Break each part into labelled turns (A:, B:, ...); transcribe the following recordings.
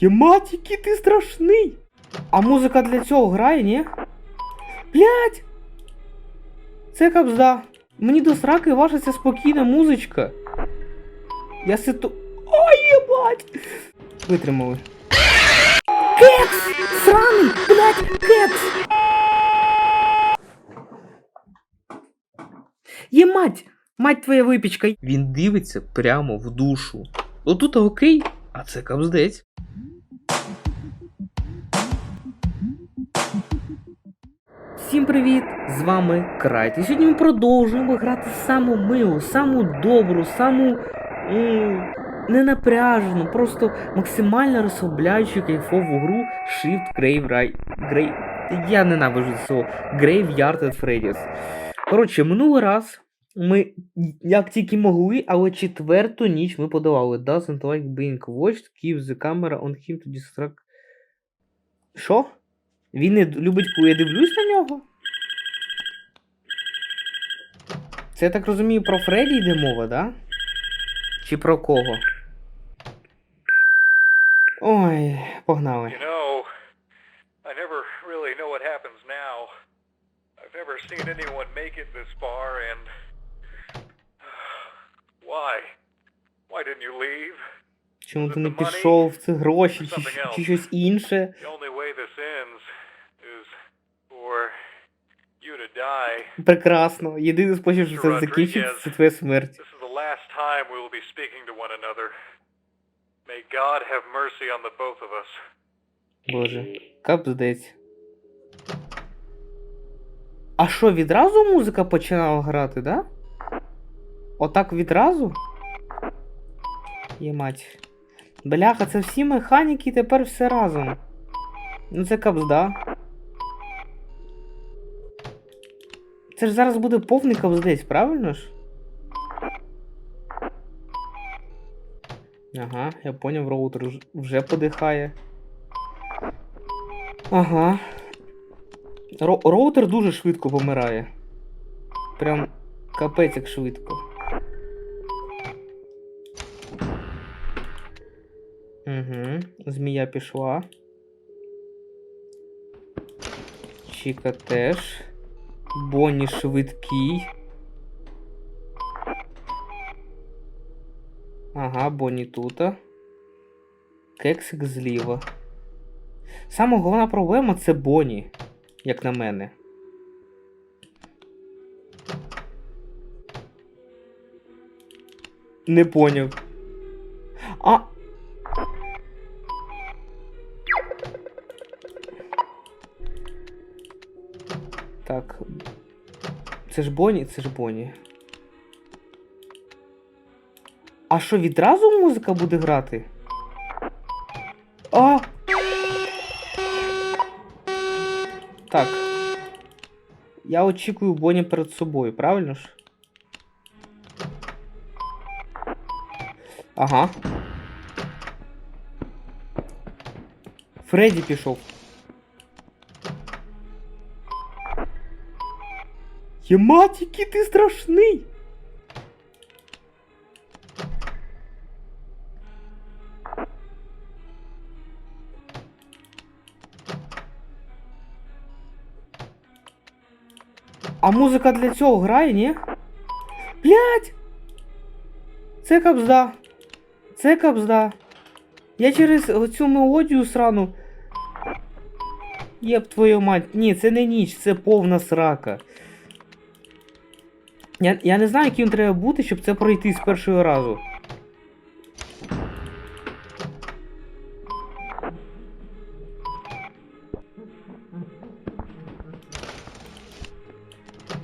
A: Ємать, який ти страшний! А музика для цього грає, ні? Блять! Це кабзда. Мені до сраки ваша ця спокійна музичка. Я ситу. Ой, єбать! Витримали. Кекс! Сраний! Блять, кекс! Ємать! Мать твоя випічка! Він дивиться прямо в душу. Отут окей, а це кабздець. Всім привіт! З вами Крайт. І сьогодні ми продовжуємо грати саму милу, саму добру, саму м, ненапряжену, просто максимально розслабляючу кайфову гру Shift Grave Rai... Grave... Я ненавижу цього Graveyard at Freddy's. Коротше, минулий раз ми як тільки могли, але четверту ніч ми подавали. Doesn't like being watched, keep the camera on him to distract. Що? Він не любить, коли я дивлюсь на нього? Це я так розумію, про Фредді йде мова, да? Чи про кого? Ой, погнали.
B: You know, I never really know what happens now. I've never seen anyone make it this far, and. Why? Why didn't you leave?
A: Чому ти не пішов в ці гроші чи, чи щось інше? Прекрасно. Єдиний спосіб, що це закінчиться, це твоя смерть. Боже, капздець. А що, відразу музика починала грати, да? Отак відразу? Ємать. Бляха, це всі механіки тепер все разом. Ну це капзда. Це ж зараз буде повний капздець, правильно ж? Ага, я поняв, роутер вже подихає. Ага. Ро- роутер дуже швидко помирає. Прям капець як швидко. Угу. Змія пішла. Чіка теж. Бонні швидкий. Ага, Бонні тута. Кексик зліва. Сама головна проблема це Бонні, як на мене. Не поняв. А. Так. Це ж Бонні, це ж Бонні. А що, відразу музика буде грати? А! Так. Я очікую Бонні перед собою, правильно ж? Ага. Фредді пішов. Ємать, який ти страшний! А музика для цього грає, ні? Блять! Це кабзда. Це кабзда. Я через оцю мелодію срану. Єб твою мать. Ні, це не ніч, це повна срака. Я, я не знаю, яким треба бути, щоб це пройти з першого разу.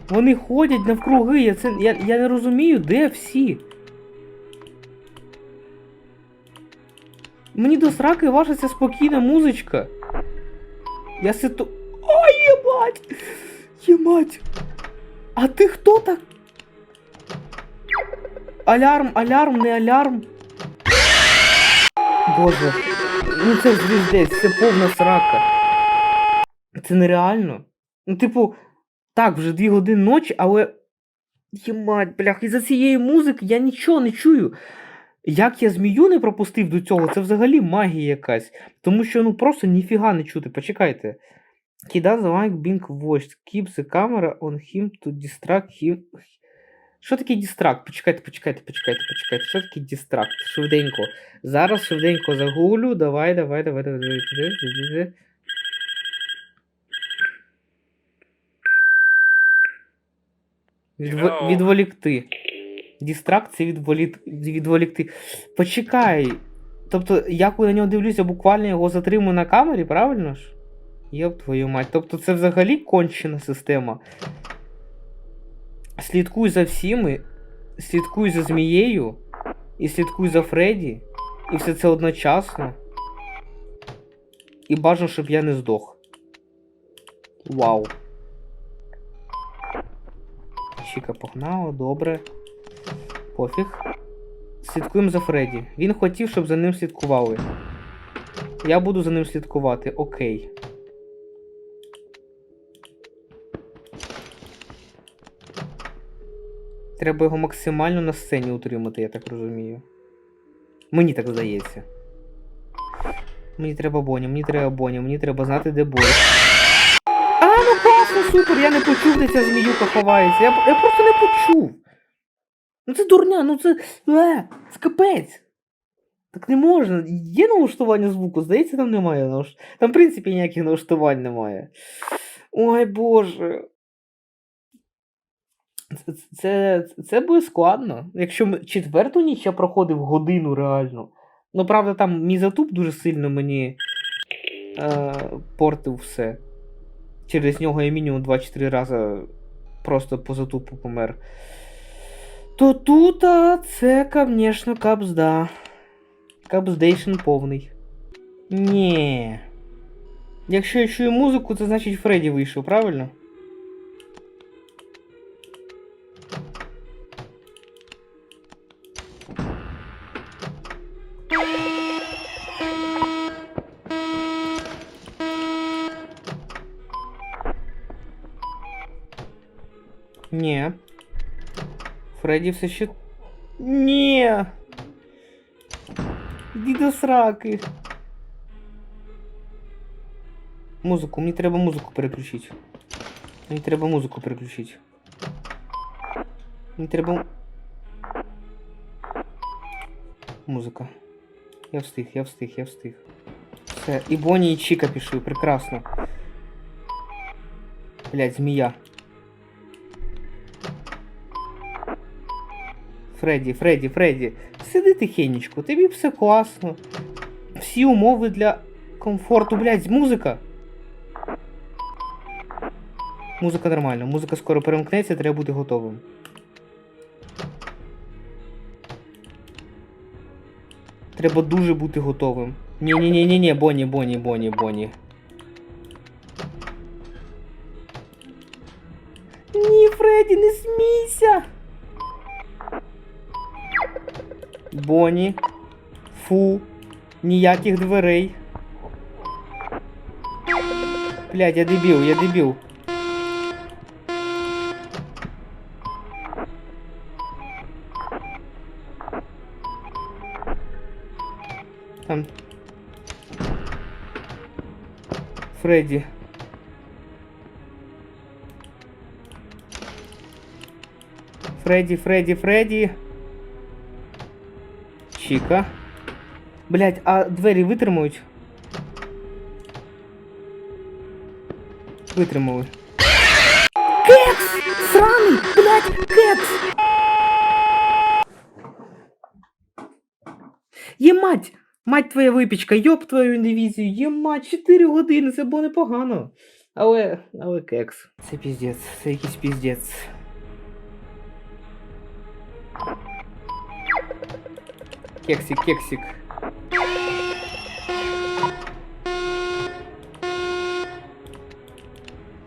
A: Вони ходять навкруги, я, це, я, я не розумію, де всі. Мені до сраки ваша ця спокійна музичка. Я ситу. Ой, єбать! Єбать! А ти хто так? Алярм, алярм, не алярм. Боже. Ну це звіздець, це повна срака. Це нереально. Ну, типу, так, вже дві години ночі, але. Ємать, блях, із-за цієї музики я нічого не чую. Як я змію не пропустив до цього, це взагалі магія якась. Тому що ну просто ніфіга не чути. Почекайте. He does like being watched. Keeps the on him to distract him. Що таке дістракт? Почекайте, почекайте, почекайте, почекайте. Що таке дістракт? Швиденько. Зараз швиденько загуглю. Давай, давай, давай, давай, давай.
B: Know-
A: Відволікти. Дістракт це відволік... відволікти. Почекай. Тобто, я коли на нього дивлюся, буквально його затримую на камері, правильно ж? Єб твою мать. Тобто це взагалі кончена система. Слідкуй за всіми, слідкуй за змією, і слідкуй за Фредді, і все це одночасно. І бажано, щоб я не здох. Вау. Чіка погнала, добре. Пофіг. Слідкуємо за Фредді. Він хотів, щоб за ним слідкували. Я буду за ним слідкувати, окей. Треба його максимально на сцені утримати, я так розумію. Мені так здається. Мені треба Боня, мені треба Боня, мені треба знати, де Боня. А, ну класно, супер! Я не почув, де ця зміюка ховається. Я, я просто не почув. Ну це дурня, ну це. Е, це капець. Так не можна. Є налаштування звуку, здається, там немає. Там, в принципі, ніяких налаштувань немає. Ой Боже. Це, це, буде складно. Якщо четверту ніч я проходив годину реально. Ну, правда, там мій затуп дуже сильно мені е, портив все. Через нього я мінімум 2-4 рази просто по затупу помер. То тут це, звісно, капзда. Капздейшн повний. Ні. Якщо я чую музику, це значить Фредді вийшов, правильно? Фредді все ще. Ні. Іди до сраки. Музику, мені треба музику переключити. Мені треба музику переключити. Мені треба. м- Музика. Я встиг, я встиг, я встиг. Все, і Бонні, і Чіка пішли, прекрасно. Блять, змія. Фредді, Фредді, Фредді, сиди тихенечко, тобі все класно. Всі умови для комфорту, блядь, музика. Музика нормальна, музика скоро перемкнеться, треба бути готовим. Треба дуже бути готовим. Ні-ні-ні-ні, Бонні, Бонні, Бонні, Бонні. Боні. Фу. Ніяких дверей. Блядь, я дебіл, я дебіл. Там. Фредді. Фредді, Фредді, Фредді. Чіка. Блять, а двері витримують? Витримали. Кекс! Сраний! Блять, кекс! Є мать! Мать твоя випічка, йоп твою дивізію, мать, 4 години, це було непогано. Але, але кекс. Це піздець, це якийсь піздець. Кексик, кексик.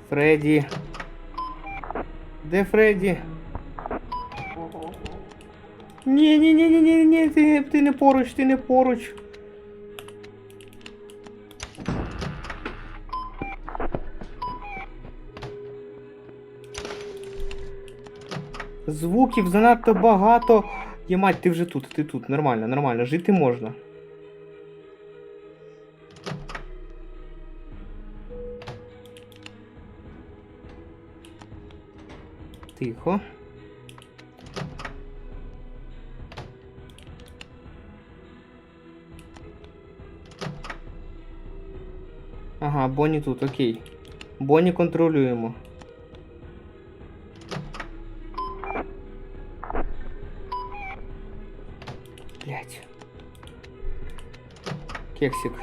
A: Фредді. Де Фредді? Ні, ні, ні, ні, ні, ні, ти, ти не поруч, ти не поруч. Звуків занадто багато. Ємать, ти вже тут, ти тут, нормально, нормально, жити можна. Тихо. Ага, Бонні тут, окей. Бонні контролюємо. Кексик.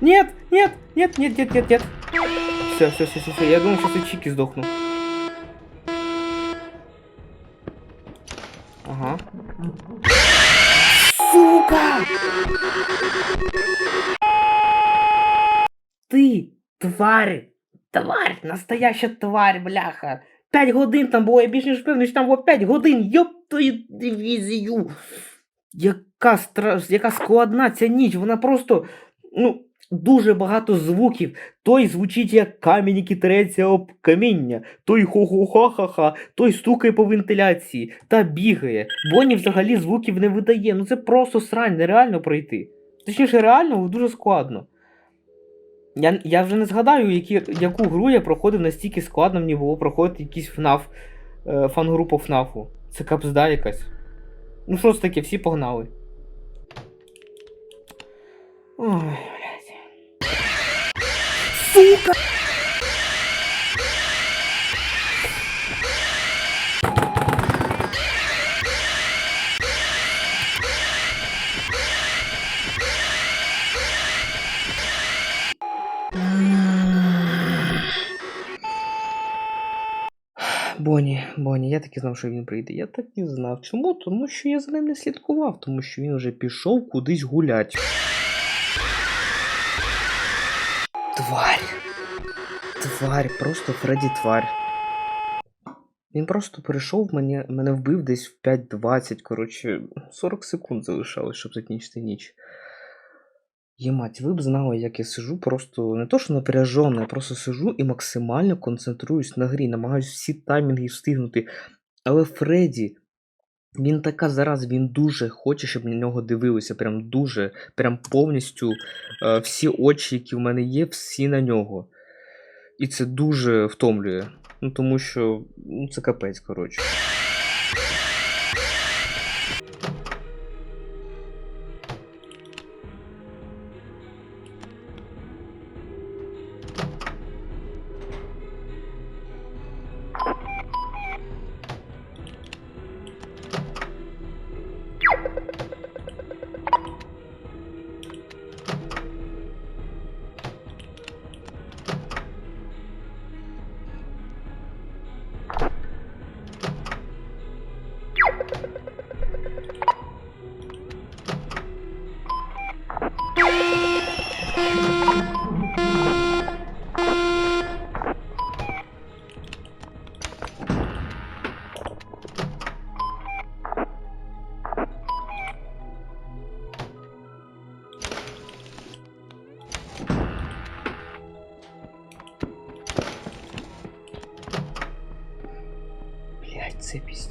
A: Нет, нет, нет, нет, нет, нет, нет. Все, все, все, все, все. Я думал, сейчас и чики сдохну. Ага. Сука! Ты, тварь! Тварь! Настояща тварь, бляха! П'ять годин там було, я більш ніж впевнений, що там було 5 годин, йоп твою дивізію! Яка стра... яка складна ця ніч, вона просто, ну, дуже багато звуків. Той звучить як камінь, який треться об каміння, той хо-хо-ха-ха-ха, той стукає по вентиляції та бігає. Бонні взагалі звуків не видає. Ну це просто срань, нереально пройти. Точніше, реально, дуже складно. Я, я вже не згадаю, які, яку гру я проходив настільки складно мені було проходити якийсь FNAF, е, фан-групу ФНАФу. Це капзда якась. Ну що ж таке, всі погнали. Ой, блядь. Сука! Бонні, я так і знав, що він прийде. Я так і знав. Чому? Тому що я за ним не слідкував, тому що він вже пішов кудись гулять. Тварь. Тварь, просто Фредді тварь. Він просто прийшов, мене, мене вбив десь в 5.20, коротше, 40 секунд залишалось, щоб закінчити ніч. Ємать, ви б знали, як я сижу, просто не то, що напряжено, я просто сижу і максимально концентруюсь на грі, намагаюсь всі таймінги встигнути. Але Фредді, він така зараз, він дуже хоче, щоб на нього дивилися. Прям дуже, прям повністю е, всі очі, які в мене є, всі на нього. І це дуже втомлює. Ну тому що ну, це капець, коротше.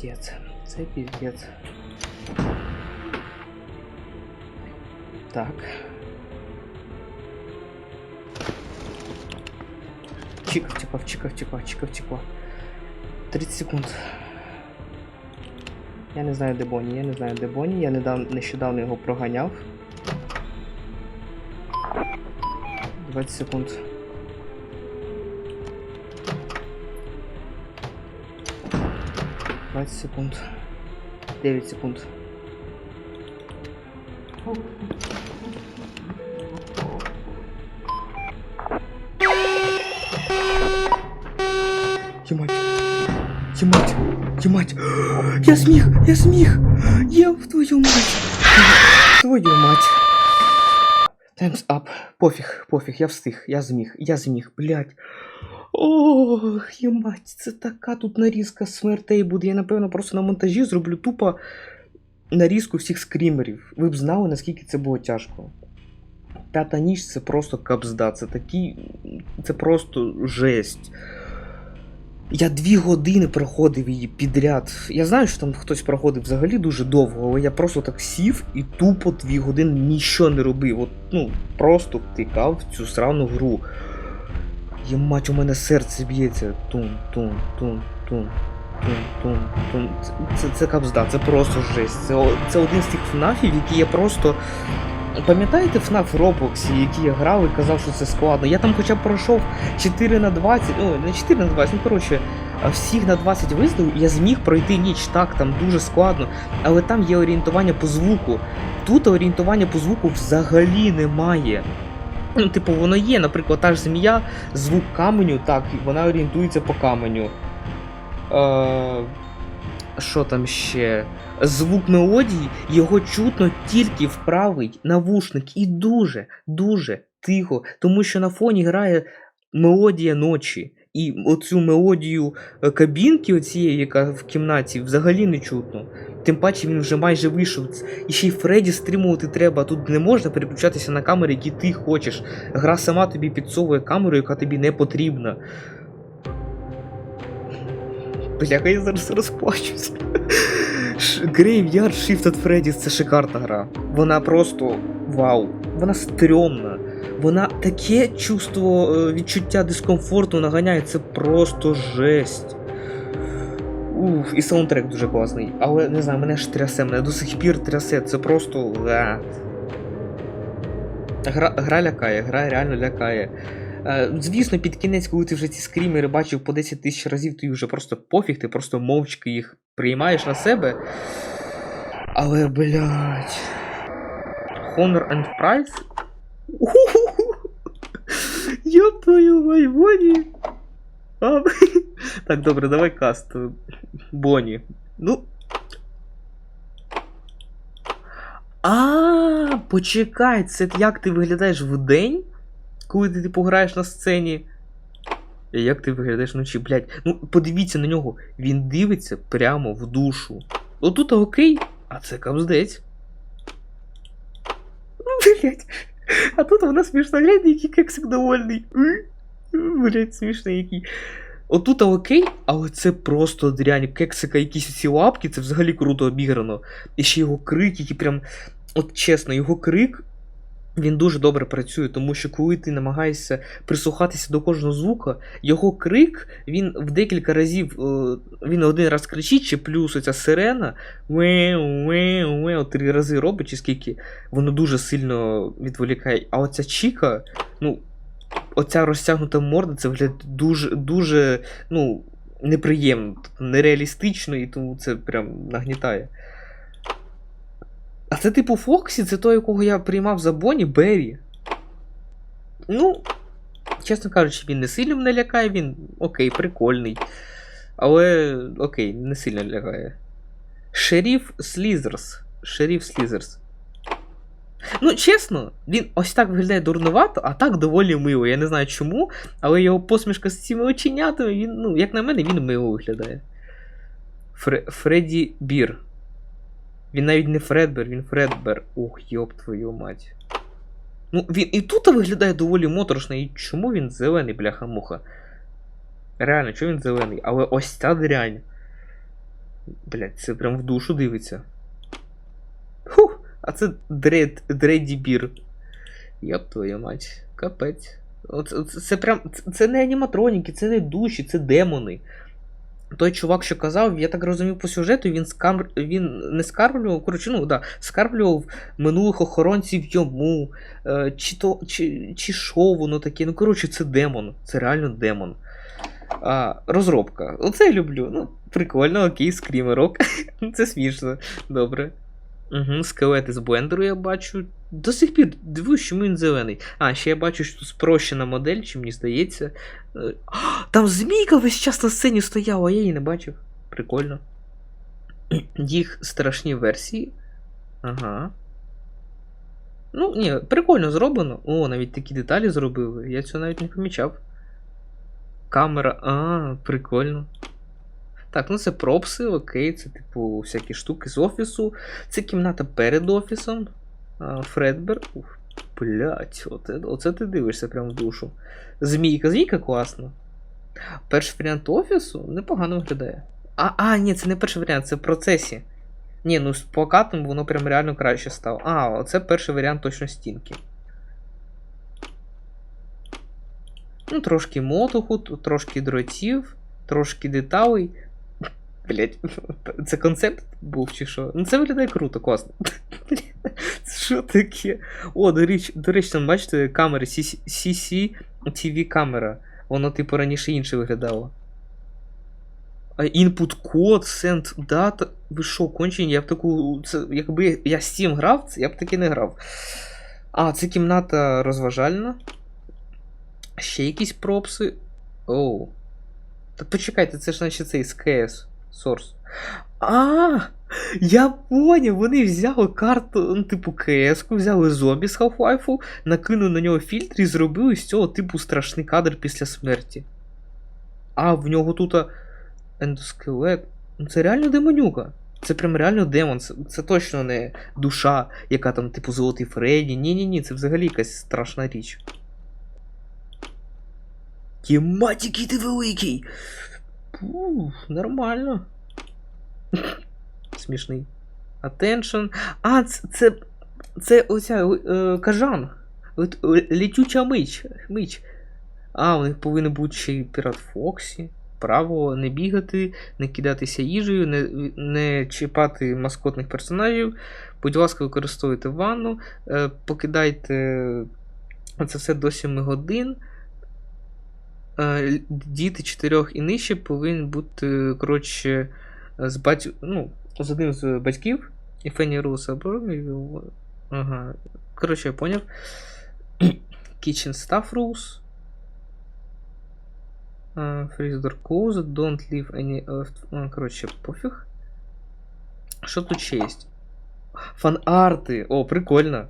A: Піздець. Це піздець. Так. Чикав, чекав, чекав, чекав, чекав, чекав. 30 секунд. Я не знаю, де Бонні, я не знаю, де Бонні. Я недавно, нещодавно його проганяв. 20 секунд. Двадцать секунд. 9 секунд. Ємать. Ємать. Ємать. Я зміг! Я зміг! Я в твою мать! Твою мать! Time's up. Пофіг, пофіг, я встиг, я зміг, я зміг, блядь. Ох, ємать, це така тут нарізка смертей буде. Я, напевно, просто на монтажі зроблю тупо нарізку всіх скрімерів. Ви б знали, наскільки це було тяжко. П'ята ніч це просто капзда, це такий. Це просто жесть. Я дві години проходив її підряд. Я знаю, що там хтось проходив взагалі дуже довго, але я просто так сів і тупо дві години нічого не робив. От, ну, просто втикав в цю срану гру. Є мать, у мене серце б'ється. Тун, тун, тун, тун. Тун, тун, тун. Це, це, капзда, це просто жесть. Це, це один з тих ФНАФів, які я просто. Пам'ятаєте в Роблоксі, які я грав і казав, що це складно? Я там хоча б пройшов 4 на 20, ну не 4 на 20, ну коротше, всіх на 20 виставив, і я зміг пройти ніч. Так, там дуже складно, але там є орієнтування по звуку. Тут орієнтування по звуку взагалі немає. Ну, типу, воно є, наприклад, та ж змія, звук каменю, так, вона орієнтується по каменю. Е, що там ще? Звук мелодії, його чутно тільки в навушник і дуже, дуже тихо, тому що на фоні грає мелодія ночі. І оцю мелодію е, кабінки, оцієї, яка в кімнаті, взагалі не чутно. Тим паче він вже майже вийшов. І ще й Фредді стримувати треба. Тут не можна переключатися на камери, які ти хочеш. Гра сама тобі підсовує камеру, яка тобі не потрібна. Бляха, я зараз розплачусь. Graveyard Shift at Freddy's це шикарна гра. Вона просто вау. Вона стрьомна. Вона таке чувство е, відчуття дискомфорту наганяє, це просто жесть. Уф, і саундтрек дуже класний. Але не знаю, мене ж трясе, мене до сих пір трясе, це просто. а. Гра, гра лякає, гра реально лякає. Е, звісно, під кінець, коли ти вже ці скрімери бачив по 10 тисяч разів, тобі вже просто пофіг, ти просто мовчки їх приймаєш на себе. Але, блядь. Honor and Price? Йоп твою мать, Бонні. А, Так, добре, давай каст. Бонні. Ну. А, почекай, це як ти виглядаєш в день, коли ти типу граєш на сцені. І як ти виглядаєш вночі, блядь. Ну, подивіться на нього. Він дивиться прямо в душу. Отут окей, а це капздець. Ну, блядь. А тут вона смішна, глянь, який кексик довольний. М, Блядь, смішний який. Отут окей, але це просто дрянь. Кексика якісь ці лапки, це взагалі круто обіграно. І ще його крик, який прям. От чесно, його крик. Він дуже добре працює, тому що коли ти намагаєшся прислухатися до кожного звука, його крик, він в декілька разів, е, він один раз кричить, чи плюс оця сирена, три рази робить, чи скільки, воно дуже сильно відволікає. А оця Чіка, ну, оця розтягнута морда, це виглядає дуже, дуже, ну, неприємно, нереалістично, і тому це прям нагнітає. А це типу Фоксі, це той, якого я приймав за Бонні Беррі. Ну, чесно кажучи, він не сильно мене лякає, він окей, прикольний. Але окей, не сильно лякає. Шеріф Слізерс. Шеріф Слізерс. Ну, чесно, він ось так виглядає дурнувато, а так доволі мило. Я не знаю чому, але його посмішка з цими оченятами, він, ну, як на мене, він мило виглядає. Фре- Фредді Бір. Він навіть не Фредбер, він Фредбер. Ух, йоп твою мать. Ну, він і тут виглядає доволі моторошно, і чому він зелений, бляха-муха? Реально, чому він зелений? Але ось ця дрянь. Блять, це прям в душу дивиться. А це Дред, Дредді Бір. Йоп твою мать, капець. Оце, це прям. Це, це не аніматроніки, це не душі, це демони. Той чувак, що казав, я так розумів по сюжету, він скам... він не скармлював, коротше, ну да, скармлював минулих охоронців йому, е, чи то, чи, чи шоу воно таке. Ну, коротше, це демон. Це реально демон. А, розробка. Оце я люблю. Ну, прикольно, окей, скрімерок. Це смішно. Добре. Угу, скелети з блендеру я бачу. До сих пір дивуюсь, чому він зелений. А, ще я бачу, що тут спрощена модель, чи мені здається. Е, а, Там змійка весь час на сцені стояла, а я її не бачив. Прикольно. Їх страшні версії. Ага. Ну, ні, прикольно зроблено. О, навіть такі деталі зробили. Я цього навіть не помічав. Камера. А, прикольно. Так, ну це пропси, окей, це типу всякі штуки з офісу. Це кімната перед офісом. Фредбер. Блять, оце, оце ти дивишся прям в душу. Змійка, змійка класна. Перший варіант офісу непогано виглядає. А, а, ні, це не перший варіант, це в процесі. Ні, ну з плакатом воно прям реально краще стало. А, оце перший варіант точно стінки. Ну, трошки мотоху, тут трошки дротів, трошки деталей. Блять, це концепт був чи що? Ну це виглядає круто, класно. Що таке? О, до речі, до речі, там бачите камери CCTV камера. Воно, типу, раніше інше виглядало. А Input код, send data. Ви що, кончені? Я б таку. Це, якби я Steam грав, я б таки не грав. А, це кімната розважальна. Ще якісь пропси. Оу. Так почекайте, це ж наче цей з CS Source. А, я поняв, вони взяли карту, ну, типу КС, взяли зомбі з Half-Life, накинули на нього фільтр і зробили з цього типу страшний кадр після смерті. А в нього тут ендоскелет. Ну це реально демонюка. Це прям реально демон. Це, це точно не душа, яка там, типу, золотий Фредді. Ні-ні-ні, це взагалі якась страшна річ. Ємать, ти великий! Пух, нормально. Смішний. Attention. А, це. Це, це оця е, кажан. Е, Летюча мич. мич. А, у них повинен бути ще й пірат Фоксі. Право не бігати, не кидатися їжею, не, не чіпати маскотних персонажів. Будь ласка, використовуйте ванну, е, покидайте це все до 7 годин. Е, Діти 4 і нижче повинні бути, коротше, з бать... ну, з одним з батьків. І Фенні Рус Ага. Коротше, я поняв. Kitchen Staff Rules. Uh, freeze door closed, don't leave any left. А, коротше, пофіг. Що тут ще є? Фан-арти! О, прикольно.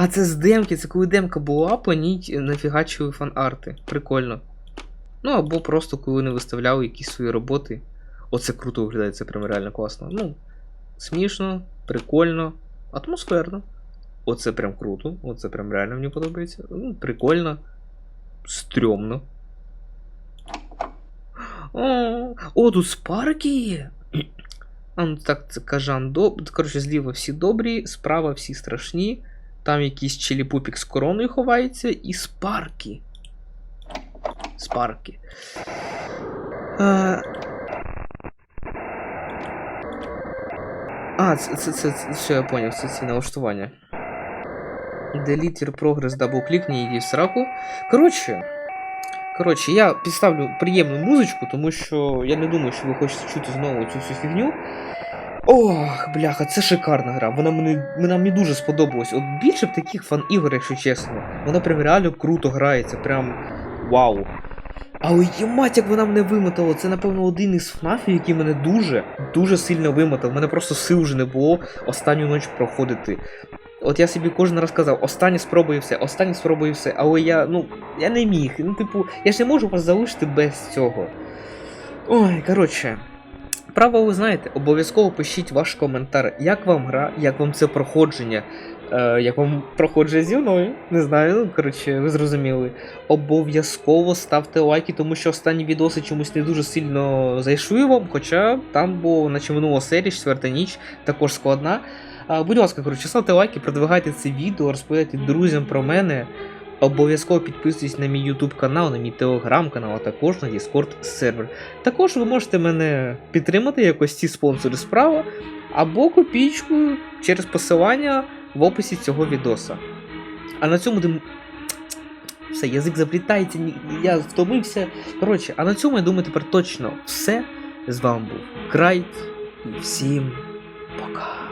A: А, це з демки, це коли демка була, по ній нафігачили фан-арти. Прикольно. Ну, або просто коли не виставляли якісь свої роботи. Оце круто виглядає, це прям реально класно. Ну, смішно, прикольно, атмосферно. Оце прям круто. Оце прям реально мені подобається. Ну, прикольно. Стрьомно. О, о, тут спарки є. А, ну так, це кажан доб. Коротше, зліва всі добрі, справа всі страшні. Там якийсь челіпупік з короною ховається, і спарки. Спарки. А, а це, це, це, це все я поняв, це ці налаштування. Your progress, дабл-клік, не йди в сраку. Коротше. Коротше, я підставлю приємну музичку, тому що я не думаю, що ви хочете чути знову цю всю фігню. Ох, бляха, це шикарна гра. Вона мені, вона мені дуже сподобалась. От більше б таких фан-ігор, якщо чесно. Вона прям реально круто грається, прям вау. Але ємать, як вона мене вимотала. Це, напевно, один із ФНАФів, який мене дуже, дуже сильно вимотав. Мене просто сил вже не було останню ніч проходити. От я собі кожен раз казав, останнє спробую все, останнє спробую все, але я, ну, я не міг. Ну, типу, я ж не можу вас залишити без цього. Ой, коротше. Право, ви знаєте, обов'язково пишіть ваш коментар, як вам гра, як вам це проходження, е, як вам проходження зі мною. Не знаю, ну коротше, ви зрозуміли. Обов'язково ставте лайки, тому що останні відоси чомусь не дуже сильно зайшли вам, хоча там було, наче минула серія, четверта ніч, також складна. А, будь ласка, коротше, ставте лайки, продвигайте це відео, розповідайте друзям про мене. Обов'язково підписуйтесь на мій YouTube канал, на мій телеграм канал, а також на Discord сервер. Також ви можете мене підтримати якось ці спонсори справа, або копійкою через посилання в описі цього відоса. А на цьому дим... все, язик заплітається, я втомився. Коротше, а на цьому я думаю тепер точно все. З вами був Крайт і всім пока.